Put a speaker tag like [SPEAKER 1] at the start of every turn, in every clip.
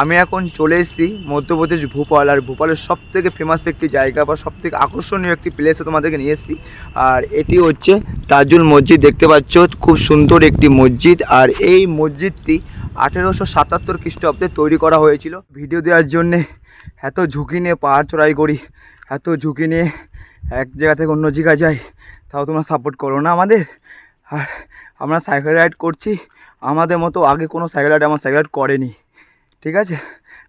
[SPEAKER 1] আমি এখন চলে এসেছি মধ্যপ্রদেশ ভোপাল, আর ভোপালের সব থেকে ফেমাস একটি জায়গা বা সব থেকে আকর্ষণীয় একটি প্লেসে তোমাদেরকে নিয়ে এসেছি। আর এটি হচ্ছে তাজুল মসজিদ, দেখতে পাচ্ছ খুব সুন্দর একটি মসজিদ। আর এই মসজিদটি আঠেরোশো সাতাত্তর খ্রিস্টাব্দে তৈরি করা হয়েছিল। ভিডিও দেওয়ার জন্যে এত ঝুঁকি নিয়ে পাহাড় চড়াই করি, এত ঝুঁকি নিয়ে এক জায়গা থেকে অন্য জায়গায় যাই, তাও তোমরা সাপোর্ট করো না আমাদের। আর আমরা সাইকেল রাইড করছি, আমাদের মতো আগে কোনো সাইকেল রাইড আমার সাইকেল রাইড করেনি। ঠিক আছে?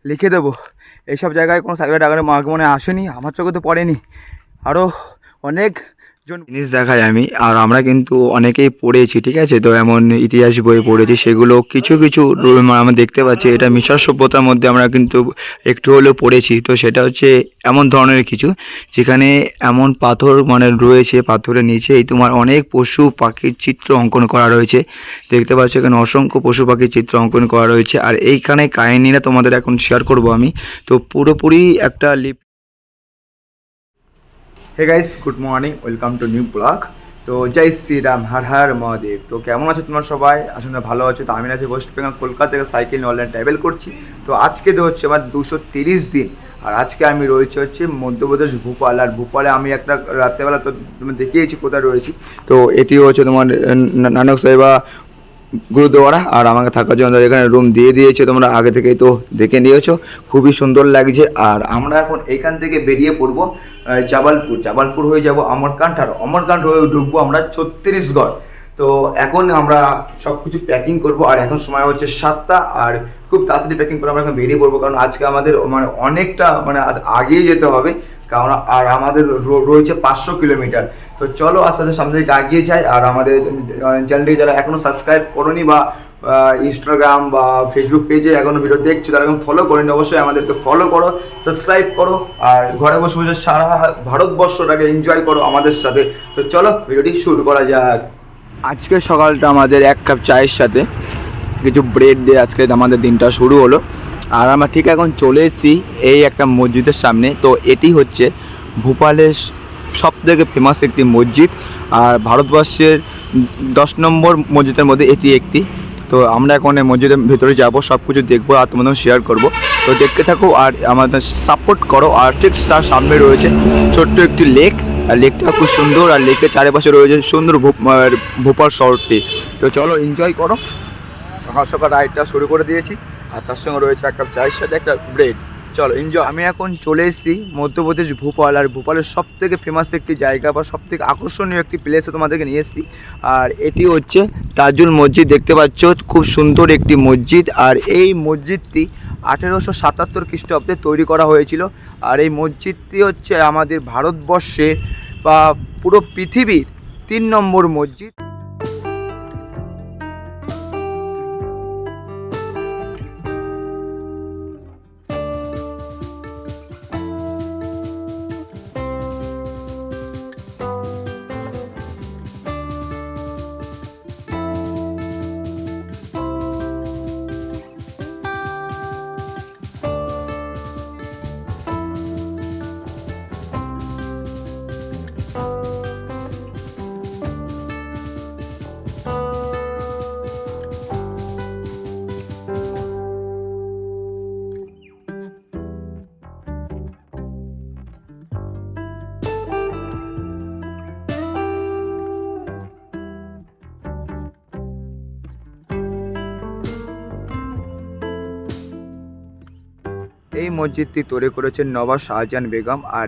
[SPEAKER 1] লিখে দেবো। এইসব জায়গায় কোনো সাইকেলের ডাকার আগে মনে আসেনি, আমার চোখে তো পড়েনি। আরও অনেক জন জিনিস দেখাই আমি। আর আমরা কিন্তু অনেকেই পড়েছি ঠিক আছে? তো এমন ইতিহাস বই পড়েছি সেগুলো কিছু কিছু মানে আমরা দেখতে পাচ্ছি। এটা মিশর সভ্যতার মধ্যে আমরা কিন্তু একটু হলেও পড়েছি। তো সেটা হচ্ছে এমন ধরনের কিছু যেখানে এমন পাথর মানে রয়েছে পাথরের নিচে এই তোমার অনেক পশু পাখির চিত্র অঙ্কন করা রয়েছে। দেখতে পাচ্ছ এখানে অসংখ্য পশু পাখির চিত্র অঙ্কন করা রয়েছে। আর এইখানে কাহিনীটা তোমাদের এখন শেয়ার করব আমি। তো পুরোপুরি একটা lip hey guys good morning welcome to new blog তো জয় শ্রীরাম, হর হর মহাদেব। তো কেমন আছো তোমার সবাই? আসলে ভালো আছো। তো আমি আছি ওয়েস্ট বেঙ্গল কলকাতা থেকে সাইকেল নিয়ে অনলাইন ট্রাভেল করছি। তো আজকে তো হচ্ছে আমার দুশো তিরিশ দিন। আর আজকে আমি রয়েছে হচ্ছে মধ্যপ্রদেশ ভূপাল। আর ভূপালে আমি একটা রাত্রেবেলা তো দেখিয়েছি কোথায় রয়েছি। তো এটি হচ্ছে তোমার নানক সাহেবা গুরুদুয়ারা আর আমাকে থাকার জন্য এখানে রুম দিয়ে দিয়েছে, তোমরা আগে থেকেই তো দেখে নিয়েছো। খুবই সুন্দর লাগছে। আর আমরা এখন এখান থেকে বেরিয়ে পড়ব জাবালপুর। জাবালপুর হয়ে যাব অমরকান্ঠ আর অমরকান্ঠ হয়ে ঢুকবো আমরা ছত্তিশগড়। তো এখন আমরা সব কিছু প্যাকিং করব। আর এখন সময় হচ্ছে সাতটা আর খুব তাড়াতাড়ি প্যাকিং করে আমরা এখন বেরিয়ে পড়ব। কারণ আজকে আমাদের মানে অনেকটা মানে আজ আগেই যেতে হবে। কারণ আর আমাদের রয়েছে পাঁচশো কিলোমিটার। তো চলো আস্তে আস্তে সামনে দিকে এগিয়ে যাই, আর আমাদের চ্যানেলটি যারা এখনও সাবস্ক্রাইব করনি বা ইনস্টাগ্রাম বা ফেসবুক পেজে এখনও ভিডিও দেখছ, তারা এখন ফলো করেনি, অবশ্যই আমাদেরকে ফলো করো সাবস্ক্রাইব করো, আর ঘরে বসে বসে সারা ভারতবর্ষটাকে এনজয় করো আমাদের সাথে। তো চলো ভিডিওটি শুরু করা যাক। আজকে সকালটা আমাদের এক কাপ চায়ের সাথে, কিছু ব্রেড দিয়ে আজকে আমাদের দিনটা শুরু হলো। আর আমরা ঠিক এখন চলে এসেছি এই একটা মসজিদের সামনে। তো এটি হচ্ছে ভোপালের সব থেকে ফেমাস একটি মসজিদ। আর ভারতবর্ষের দশ নম্বর মসজিদের মধ্যে এটি একটি। তো আমরা এখন এই মসজিদের ভেতরে যাব সব কিছু দেখব আর তোমাদের শেয়ার করব। তো দেখতে থাকো আর আমাদের সাপোর্ট করো। আর ঠিক তার সামনে রয়েছে ছোট্ট একটি লেক আর লেকটা খুব সুন্দর আর লেকের চারিপাশে রয়েছে সুন্দর ভোপাল শহরটি। তো চলো এনজয় করো। সকাল সকাল রাইডটা শুরু করে দিয়েছি। আর তার সঙ্গে রয়েছে এক কাপ চায়ের সাথে একটা ব্রেড চলো এনজয় আমি এখন চলে এসেছি মধ্যপ্রদেশ ভোপাল, আর ভোপালের সব থেকে ফেমাস একটি জায়গা বা সব থেকে আকর্ষণীয় একটি প্লেসে তোমাদেরকে নিয়ে এসেছি। আর এটি হচ্ছে তাজুল মসজিদ। দেখতে পাচ্ছ, খুব সুন্দর একটি মসজিদ। আর এই মসজিদটি আঠেরোশো সাতাত্তর খ্রিস্টাব্দে তৈরি করা হয়েছিল। আর এই মসজিদটি হচ্ছে আমাদের ভারতবর্ষের বা পুরো পৃথিবীর তিন নম্বর মসজিদ। এই মসজিদটি তৈরি করেছেন নবাব শাহজাহান বেগম আর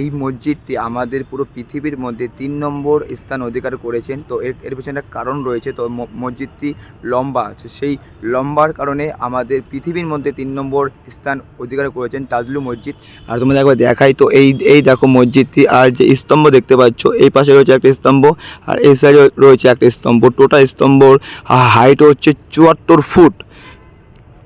[SPEAKER 1] এই মসজিদটি আমাদের পুরো পৃথিবীর মধ্যে তিন নম্বর স্থান অধিকার করেছেন। তো এর এর পেছনে একটা কারণ রয়েছে, তো মসজিদটি লম্বা আছে। সেই লম্বার কারণে আমাদের পৃথিবীর মধ্যে তিন নম্বর স্থান অধিকার করেছেন তাজলু মসজিদ। আর তোমাদের একবার দেখাই, তো এই এই দেখো মসজিদটি আর যে স্তম্ভ দেখতে পাচ্ছ, এই পাশে রয়েছে একটা স্তম্ভ আর এই সাইডে রয়েছে একটা স্তম্ভ। টোটাল স্তম্ভর হাইট হচ্ছে চুয়াত্তর ফুট।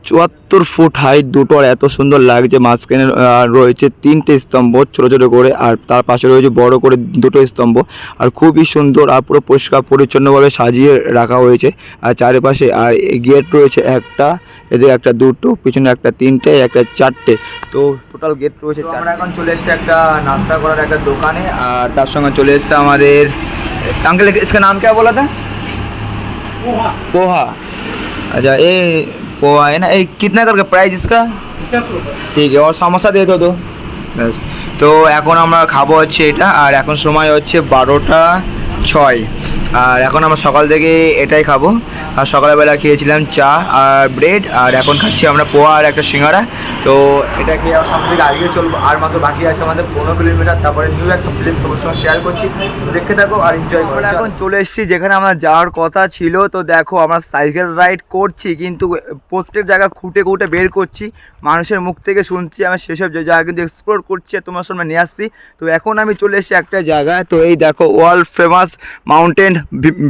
[SPEAKER 1] চুয়াত্তর ফুট হাইট দুটো আর এত সুন্দর লাগছে মাঝখানে আহ, রয়েছে তিনটে স্তম্ভ ছোট ছোট করে আর তার পাশে রয়েছে বড় করে দুটো স্তম্ভ আর খুবই সুন্দর আর পুরো পরিষ্কার পরিচ্ছন্নভাবে সাজিয়ে রাখা হয়েছে আর চারিপাশে আর গেট রয়েছে একটা এদের একটা দুটো পিছনে একটা তিনটে একটা চারটে তো টোটাল গেট রয়েছে আমরা এখন চলে এসেছি একটা নাস্তা করার একটা দোকানে আর তার সঙ্গে চলে এসেছে আমাদের আঙ্কেল इसका नाम क्या बोला था पोहा अच्छा ये पोहा है ना एक कितना करके प्राइस इसका
[SPEAKER 2] दस रुपये
[SPEAKER 1] ঠিক আছে আর সমস্যা দিয়ে তো ব্যাস তো এখন আমরা খাবো হচ্ছে এটা আর এখন সময় হচ্ছে বারোটা ছয় আর এখন আমরা সকাল থেকে এটাই খাব। আর সকালবেলা খেয়েছিলাম চা আর ব্রেড আর এখন খাচ্ছি আমরা পোহা আর একটা সিঙ্গারা। তো এটা খেয়ে আমার সামনে থেকে আগে চলবো। আর মাত্র বাকি আছে আমাদের পনেরো কিলোমিটার তারপরে নিউ একটা প্লেস তোমার সঙ্গে শেয়ার করছি। দেখতে থাকো আর এনজয় করো। এখন চলে। এসেছি যেখানে আমার যাওয়ার কথা ছিল। তো দেখো আমরা সাইকেল রাইড করছি কিন্তু প্রত্যেক জায়গা খুঁটে খুঁটে বের করছি। মানুষের মুখ থেকে শুনছি আমি সেসব জায়গা কিন্তু এক্সপ্লোর করছি আর তোমার সামনে নিয়ে আসছি। তো এখন আমি চলে এসেছি একটা জায়গায়। তো এই দেখো ওয়ার্ল্ড ফেমাস মাউন্টেন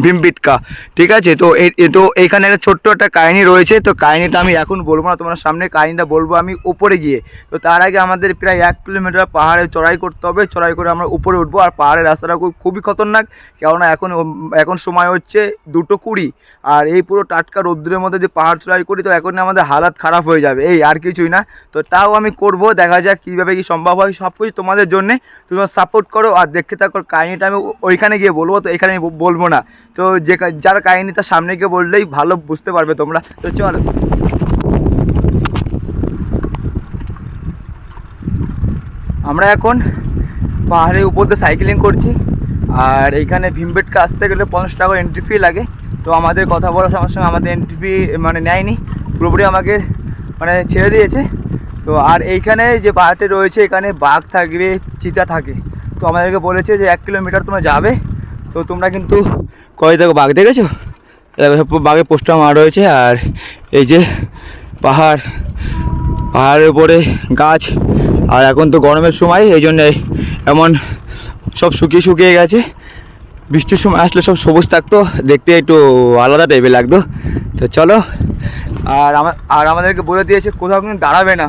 [SPEAKER 1] ভীমবিটকা, ঠিক আছে? তো তো এইখানে একটা ছোট্ট একটা কাহিনী রয়েছে, তো কাহিনীটা আমি এখন বলব না, তোমার সামনে কাহিনীটা বলব আমি উপরে গিয়ে। তো তার আগে আমাদের প্রায় এক কিলোমিটার পাহাড়ে চড়াই করতে হবে, চড়াই করে আমরা উপরে উঠবো, আর পাহাড়ের রাস্তাটা খুব- খুবই খতরনাক, কেননা এখন এখন সময় হচ্ছে দুটো কুড়ি, আর এই পুরো টাটকা রৌদ্রের মধ্যে যে পাহাড় চড়াই করি, তো এখন আমাদের হালাত খারাপ হয়ে যাবে, এই আর কিছুই না। তো তাও আমি করব, দেখা যাক কীভাবে কি সম্ভব হয় সব কিছু তোমাদের জন্যে, তোমরা সাপোর্ট করো, আর দেখতে থাকো, কাহিনিটা আমি ওইখানে গিয়ে বলব, তো এখানে আমি ব- বলব না। তো যে যার যার তার সামনে গিয়ে বললেই ভালো বুঝতে পারবে তোমরা। তো চলো। আমরা এখন পাহাড়ের উপর দিয়ে সাইকেলিং করছি। আর এইখানে ভীমবেটকে আসতে গেলে পঞ্চাশ টাকা এন্ট্রি ফি লাগে। তো আমাদের কথা বলার সঙ্গে সঙ্গে আমাদের এন্ট্রি ফি মানে নেয়নি। পুরোপুরি আমাকে মানে ছেড়ে দিয়েছে। তো আর এইখানে যে পাহাড়টি রয়েছে, এখানে বাঘ থাকবে, চিতা থাকে। তো আমাদেরকে বলেছে যে এক কিলোমিটার তোমরা যাবে। তো তোমরা কিন্তু কয় দেখো, বাঘ দেখেছ? বাঘের পোস্টার মারা রয়েছে আর এই যে পাহাড়, পাহাড়ের উপরে গাছ, আর এখন তো গরমের সময়, এই জন্যে এমন সব শুকিয়ে শুকিয়ে গেছে। বৃষ্টির সময় আসলে সব সবুজ থাকতো, দেখতে একটু আলাদা টাইপের লাগতো। তো চলো, আর আমার আর আমাদেরকে বলে দিয়েছে, কোথাও কিন্তু দাঁড়াবে না।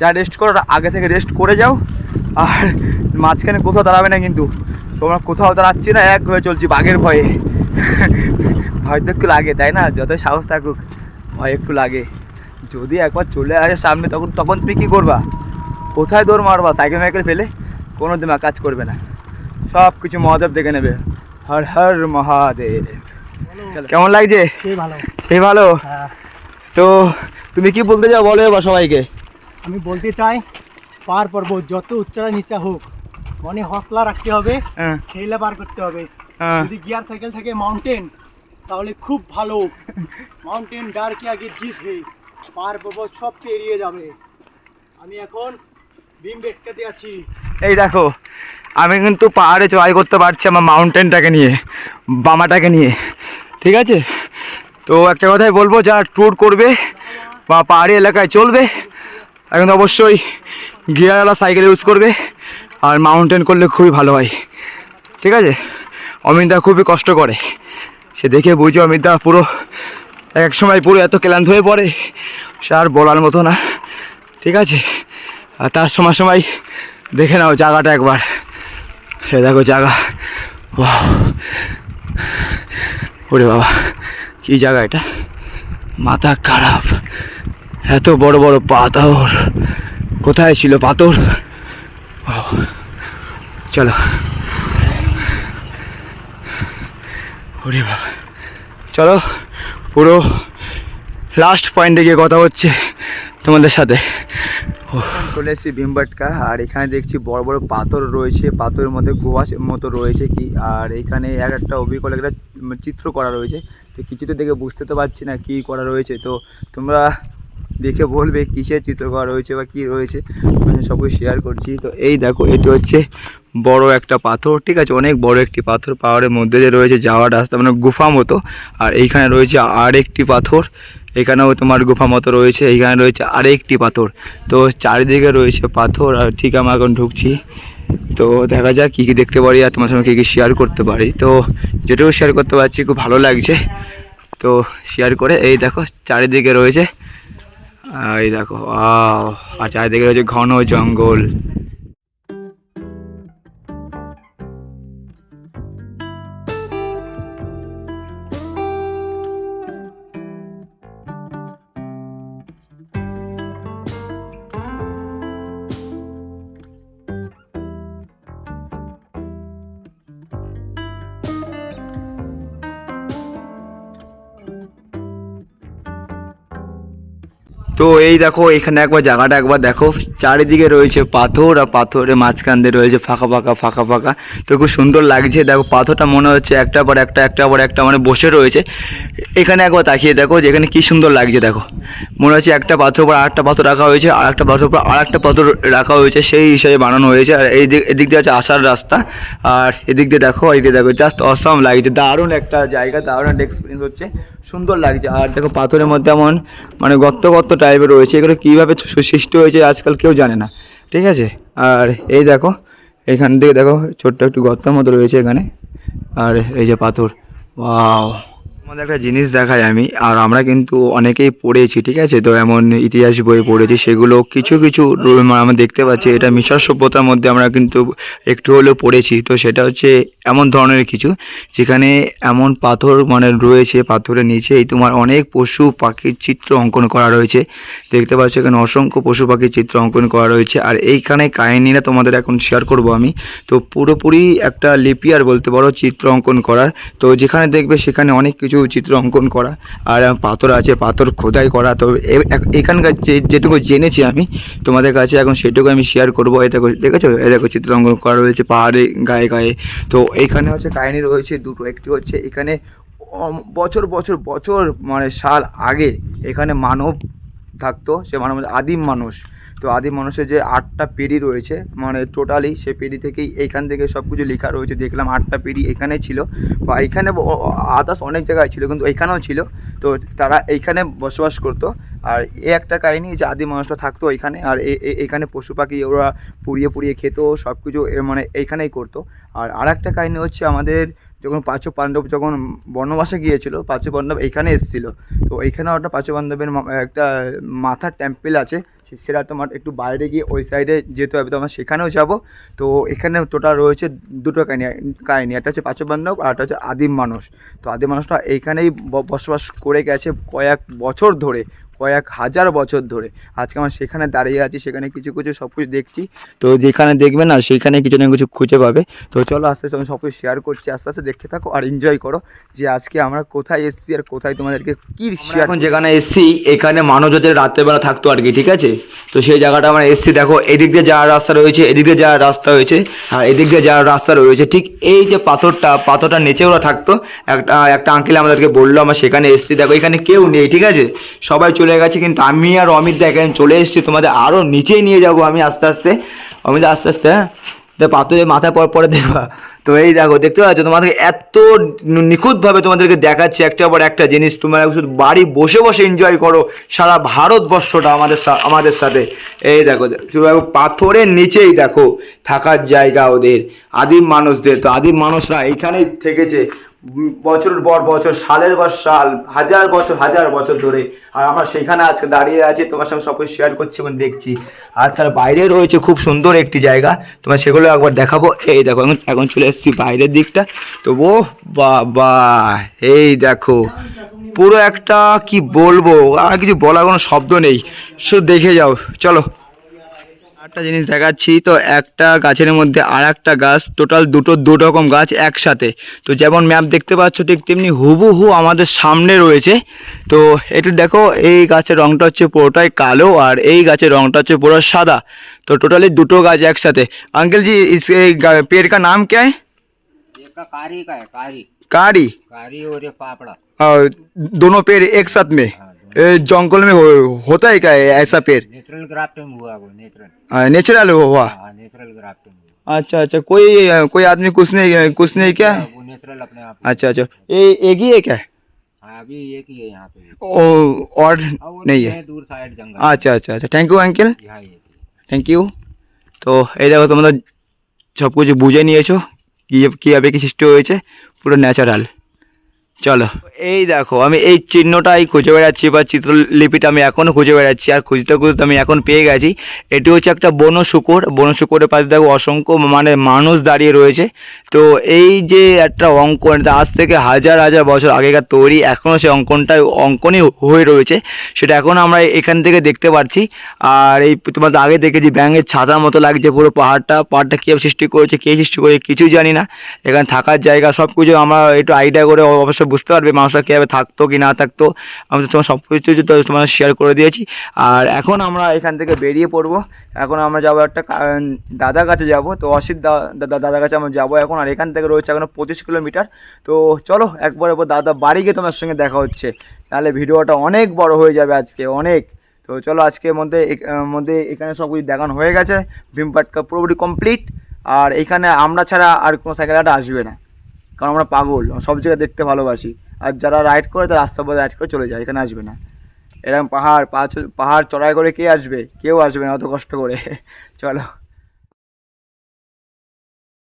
[SPEAKER 1] যা রেস্ট করো, আগে থেকে রেস্ট করে যাও, আর মাঝখানে কোথাও দাঁড়াবে না কিন্তু। তোমরা কোথাও দাঁড়াচ্ছি না এক হয়ে চলছি বাঘের ভয়ে। ভয় তো একটু লাগে তাই না? যতই সাহস থাকুক ভয় একটু লাগে। যদি একবার চলে আসে সামনে তখন তখন তুমি কী করবা? কোথায় দৌড় মারবা? সাইকেল মাইকেল ফেলে? কোনো দিমা কাজ করবে না। সব কিছু মহাদেব দেখে নেবে। হর হর মহাদেব। কেমন লাগছে?
[SPEAKER 2] সেই ভালো? হ্যাঁ।
[SPEAKER 1] তো তুমি কি বলতে চাও? বলো এবার সবাইকে।
[SPEAKER 2] আমি বলতে চাই পার পর্বত যত উচ্চারা নিচা হোক মনে হসলা রাখতে হবে
[SPEAKER 1] হ্যাঁ
[SPEAKER 2] ঠেলা পার করতে হবে। যদি গিয়ার সাইকেল থাকে মাউন্টেন তাহলে খুব ভালো। মাউন্টেন ডার কে আগে জিত পার পর্বত সবকে এড়িয়ে যাবে। আমি এখন ভীম বেটকাতে আছি
[SPEAKER 1] এই দেখো আমি কিন্তু পাহাড়ে চড়াই করতে পারছি আমার মাউন্টেনটাকে নিয়ে বামাটাকে নিয়ে ঠিক আছে? তো একটা কথাই বলব যারা ট্যুর করবে বা পাহাড়ি এলাকায় চলবে এখন অবশ্যই গিয়ারওয়ালা সাইকেল ইউজ করবে। আর মাউন্টেন করলে খুবই ভালো হয়। ঠিক আছে? অমিতদা খুবই কষ্ট করে। সে দেখে বুঝে অমিতদা পুরো এক সময় পুরো এত ক্লান্ত হয়ে পড়ে, সে আর বলার মতো না। ঠিক আছে? আর তার সময় সময় দেখে নাও জায়গাটা একবার। সে দেখো জায়গা। বাহ ওরে বাবা, কি জায়গা এটা? মাথা খারাপ। এত বড় বড় পাথর। কোথায় ছিল পাথর? চলো। ওরে বাবা। চলো পুরো লাস্ট পয়েন্টে গিয়ে কথা হচ্ছে তোমাদের সাথে। চলে এসেছি ভীমবাটকা আর এখানে দেখছি বড় বড় পাথর রয়েছে পাথরের মধ্যে গোয়া মতো রয়েছে কি আর এখানে এক একটা অবিকল একটা চিত্র করা রয়েছে। তো কিছু তো দেখে বুঝতে তো পারছি না কী করা রয়েছে। তো তোমরা দেখে বলবে কিসের চিত্রকর রয়েছে বা কী রয়েছে, আমি সব কিছু শেয়ার করছি। তো এই দেখো, এটি হচ্ছে বড় একটা পাথর, ঠিক আছে? অনেক বড় একটি পাথর, পাহাড়ের মধ্যে যে রয়েছে যাওয়ার রাস্তা মানে গুফা মতো। আর এইখানে রয়েছে আর একটি পাথর, এখানেও তোমার গুফা মতো রয়েছে, এইখানে রয়েছে আরেকটি পাথর। তো চারিদিকে রয়েছে পাথর, আর ঠিক আমরা এখন ঢুকছি। তো দেখা যাক কী কী দেখতে পারি আর তোমার সঙ্গে কী কী শেয়ার করতে পারি। তো যেটুকু শেয়ার করতে পারছি, খুব ভালো লাগছে। তো শেয়ার করে, এই দেখো, চারিদিকে রয়েছে এই দেখো আচ্ছা চারিদিকে রয়েছে ঘন জঙ্গল। তো এই দেখো, এখানে একবার জায়গাটা একবার দেখো। চারিদিকে রয়েছে পাথর আর পাথরের মাঝখান দিয়ে রয়েছে ফাঁকা ফাঁকা ফাঁকা ফাঁকা। তো খুব সুন্দর লাগছে। দেখো, পাথরটা মনে হচ্ছে একটা পর একটা একটা পর একটা মানে বসে রয়েছে। এখানে একবার তাকিয়ে দেখো যে এখানে কি সুন্দর লাগছে, দেখো। মনে হচ্ছে একটা পাথর পর আরেকটা পাথর রাখা হয়েছে আর একটা পাথর পর আরেকটা পাথর রাখা হয়েছে, সেই হিসাবে বানানো হয়েছে। আর এই দিক, এদিক দিয়ে হচ্ছে আসার রাস্তা। আর এদিক দিয়ে দেখো, এই দিয়ে দেখো জাস্ট অসম লাগছে। দারুণ একটা জায়গা, দারুণ একটা এক্সপিরিয়েন্স হচ্ছে। সুন্দর লাগছে। আর দেখো, পাথরের মধ্যে এমন মানে গর্ত গর্ত টাইপের রয়েছে, এগুলো কীভাবে সৃষ্টি হয়েছে আজকাল কেউ জানে না, ঠিক আছে? আর এই দেখো, এখান থেকে দেখো, ছোট্ট একটু গর্তের মতো রয়েছে এখানে, আর এই যে পাথর, ওয়াও! আমাদের একটা জিনিস দেখাই আমি। আর আমরা কিন্তু অনেকেই পড়েছি, ঠিক আছে? তো এমন ইতিহাস বই পড়েছি, সেগুলো কিছু কিছু মানে আমরা দেখতে পাচ্ছি, এটা মিশর সভ্যতার মধ্যে আমরা কিন্তু একটু হলেও পড়েছি। তো সেটা হচ্ছে এমন ধরনের কিছু, যেখানে এমন পাথর মানে রয়েছে, পাথরের নিচে এই তোমার অনেক পশু পাখির চিত্র অঙ্কন করা রয়েছে। দেখতে পাচ্ছ এখানে অসংখ্য পশু পাখির চিত্র অঙ্কন করা রয়েছে। আর এইখানে কাহিনীটা তোমাদের এখন শেয়ার করব আমি। তো পুরোপুরি একটা লিপিয়ার বলতে পারো, চিত্র অঙ্কন করার। তো যেখানে দেখবে সেখানে অনেক কিছু চিত্র অঙ্কন করা, আর পাথর আছে, পাথর খোদাই করা। তো এ- এ- এখানকার যে, যেটুকু জেনেছি আমি, তোমাদের কাছে এখন সেটুকু আমি শেয়ার করব। এই দেখো, দেখেছ? এই দেখো, চিত্র অঙ্কন করা রয়েছে পাহাড়ে, গায়ে গায়ে। তো এইখানে হচ্ছে কাহিনী রয়েছে দুটো। একটি হচ্ছে এখানে বছর বছর বছর মানে সাল আগে এখানে মানব থাকতো, সে মানব আদিম মানুষ। তো আদিম মানুষের যে আটটা পেরি রয়েছে মানে টোটালি সে পেরি থেকেই এইখান থেকে সব কিছু লেখা রয়েছে, দেখলাম আটটা পেরি এখানে ছিল বা এখানে আদার্স অনেক জায়গায় ছিল কিন্তু এখানেও ছিল। তো তারা এইখানে বসবাস করতো। আর এ একটা কাহিনি যে আদিম মানুষটা থাকতো এখানে আর এখানে পশু পাখি ওরা পুড়িয়ে পুড়িয়ে খেত সব কিছু মানে এইখানেই করতো। আর আর একটা কাহিনি হচ্ছে আমাদের যখন পাঁচ পাণ্ডব যখন বনবাসে গিয়েছিল, পাঁচ পাণ্ডব এখানে এসেছিল। তো এইখানে একটা পাঁচ পাণ্ডবের একটা মাথার টেম্পেল আছে। সেটা তোমার একটু বাইরে গিয়ে ওই সাইডে যেতে হবে তোমার সেখানেও যাব। তো এখানে টোটাল রয়েছে দুটো কাহিনী কাহিনী, একটা হচ্ছে পাঁচ বান্ধব আর একটা হচ্ছে আদিম মানুষ। তো আদিম মানুষটা এইখানেই বসবাস করে গেছে কয়েক বছর ধরে। কয়েক হাজার বছর ধরে। আজকে আমরা সেখানে দাঁড়িয়ে আছি সেখানে কিছু কিছু সব কিছু দেখছি। তো যেখানে দেখবে না সেখানে কিছু না কিছু খুঁজে পাবে। তো চলো আস্তে আস্তে আমি সব কিছু শেয়ার করছি আস্তে আস্তে দেখতে থাকো আর এনজয় করো যে আজকে আমরা কোথায় এসেছি আর কোথায় তোমাদেরকে কি শেয়ার এখন যেখানে এসেছি এখানে মানব যাতে রাত্রেবেলা থাকতো আর কি ঠিক আছে? তো সেই জায়গাটা আমরা এসেছি দেখো এদিক দিয়ে যাওয়ার রাস্তা রয়েছে এদিক দিয়ে যাওয়ার রাস্তা রয়েছে আর এদিক দিয়ে যাওয়ার রাস্তা রয়েছে ঠিক এই যে পাথরটা পাথরটা নিচে ওরা থাকতো। একটা একটা আঙ্কেল আমাদেরকে বলল আমরা সেখানে এসেছি দেখো এখানে কেউ নেই ঠিক আছে? সবাই চলে গেছে, কিন্তু আমি আর অমিত দা এখানে চলে এসেছি, তোমাদের আরও নিচেই নিয়ে যাব আমি আস্তে আস্তে। অমিত আস্তে আস্তে হ্যাঁ? পাথরের মাথায় পর, পরে দেখবা। তো এই দেখো, দেখতে পাচ্ছ? তোমাদেরকে এত নিখুঁতভাবে তোমাদেরকে দেখাচ্ছি, একটা পর একটা জিনিস। তোমরা শুধু বাড়ি বসে বসে এনজয় করো সারা ভারতবর্ষটা আমাদের আমাদের সাথে। এই দেখো শুধু পাথরের নিচেই দেখো, থাকার জায়গা ওদের, আদিম মানুষদের। তো আদিম মানুষরা এইখানেই থেকেছে। বছরের পর বছর, সালের পর সাল, হাজার বছর হাজার বছর ধরে। আর আমরা সেখানে আজকে দাঁড়িয়ে আছি, তোমার সঙ্গে সব কিছু শেয়ার করছি এবং দেখছি। আর তার বাইরে রয়েছে খুব সুন্দর একটি জায়গা। তোমার সেগুলো একবার দেখাবো। এই দেখো, এখন এখন চলে এসেছি বাইরের দিকটা। তো ও বাবা, এই দেখো। পুরো একটা, কি বলব? আর কিছু বলার কোনো শব্দ নেই। শুধু দেখে যাও। চলো। একটা জিনিস দেখাচ্ছি তো একটা গাছের মধ্যে আর একটা গাছ টোটাল দুটো দু রকম গাছ একসাথে তো যেমন ম্যাপ দেখতে পাচ্ছ ঠিক তেমনি হুবহু আমাদের সামনে রয়েছে তো একটু দেখো এই গাছের রংটা হচ্ছে পুরোটাই কালো আর এই গাছের রংটা হচ্ছে পুরো সাদা তো টোটালি দুটো গাছ একসাথে আঙ্কেল জি इस ये गा- पेड़ का नाम क्या है
[SPEAKER 3] एक का कारी का है कारी
[SPEAKER 1] कारी
[SPEAKER 3] कारी और एक पापड़ा
[SPEAKER 1] और दोनों पेड़ एक साथ में ए, जंगल में हो, होता है क्या ऐसा पेड़
[SPEAKER 3] नेचुरल ग्राफ्टिंग हुआ वो नेचुरल
[SPEAKER 1] नेचुरल हुआ
[SPEAKER 3] हाँ नेचुरल ग्राफ्टिंग हुआ
[SPEAKER 1] अच्छा अच्छा कोई कोई आदमी कुछ नहीं कुछ नहीं क्या
[SPEAKER 3] हाँ, वो नेचुरल अपने आप
[SPEAKER 1] अच्छा अच्छा ये एक ही है क्या
[SPEAKER 3] हाँ अभी एक ही है यहाँ पे
[SPEAKER 1] ओ, और
[SPEAKER 3] अब वो
[SPEAKER 1] नहीं है
[SPEAKER 3] है दूर साइड जंगल
[SPEAKER 1] আচ্ছা আচ্ছা আচ্ছা থ্যাংক ইউ আঙ্কেল
[SPEAKER 3] यहाँ एक ही है।
[SPEAKER 1] থ্যাংক ইউ তো এই দেখো তোমরা সব কিছু বুঝে নিয়েছো কী কীভাবে কী সৃষ্টি হয়েছে পুরো ন্যাচারাল চলো। এই দেখো, আমি এই চিহ্নটাই খুঁজে বেড়াচ্ছি বা চিত্রলিপিটা আমি এখনও খুঁজে বেড়াচ্ছি আর খুঁজতে খুঁজতে আমি এখন পেয়ে গেছি। এটি হচ্ছে একটা বন শুকর। বন শুকরের পাশে দেখো অসংখ্য মানে মানুষ দাঁড়িয়ে রয়েছে। তো এই যে একটা অঙ্কন আজ থেকে হাজার হাজার বছর আগেকার তৈরি, এখনও সেই অঙ্কনটা অঙ্কনই হয়ে রয়েছে। সেটা এখন আমরা এখান থেকে দেখতে পাচ্ছি। আর এই তোমার আগে দেখেছি, ব্যাঙের ছাতার মতো লাগছে পুরো পাহাড়টা। পাহাড়টা কীভাবে সৃষ্টি করেছে, কে সৃষ্টি করেছে কিছুই জানি না। এখানে থাকার জায়গা সব কিছু আমরা একটু আইডিয়া করে অবশ্য বুঝতে পারবে মানুষরা কীভাবে থাকতো কি না থাকতো। আমি তো তোমার সব কিছু তোমার শেয়ার করে দিয়েছি। আর এখন আমরা এখান থেকে বেরিয়ে পড়ব। এখন আমরা যাব একটা দাদার কাছে যাব। তো অসিত দাদা দাদার কাছে আমরা যাব এখন। আর এখান থেকে রয়েছে এখন পঁচিশ কিলোমিটার। তো চলো একবার এবার দাদা বাড়ি গিয়ে তোমার সঙ্গে দেখা হচ্ছে। তাহলে ভিডিওটা অনেক বড় হয়ে যাবে আজকে, অনেক। তো চলো, আজকের মধ্যে মধ্যে এখানে সব কিছু দেখানো হয়ে গেছে। ভীম পাটকা পুরোপুরি কমপ্লিট আর এখানে আমরা ছাড়া আর কোনো সাইকেল আসবে না। কারণ আমরা পাগল সব জায়গায় দেখতে ভালোবাসি। আর যারা রাইড করে, তারা রাস্তা পথে রাইড করে চলে যায়, এখানে আসবে না। এরকম পাহাড় পাহাড় পাহাড় চড়াই করে কে আসবে? কেউ আসবে না, অত কষ্ট করে। চলো।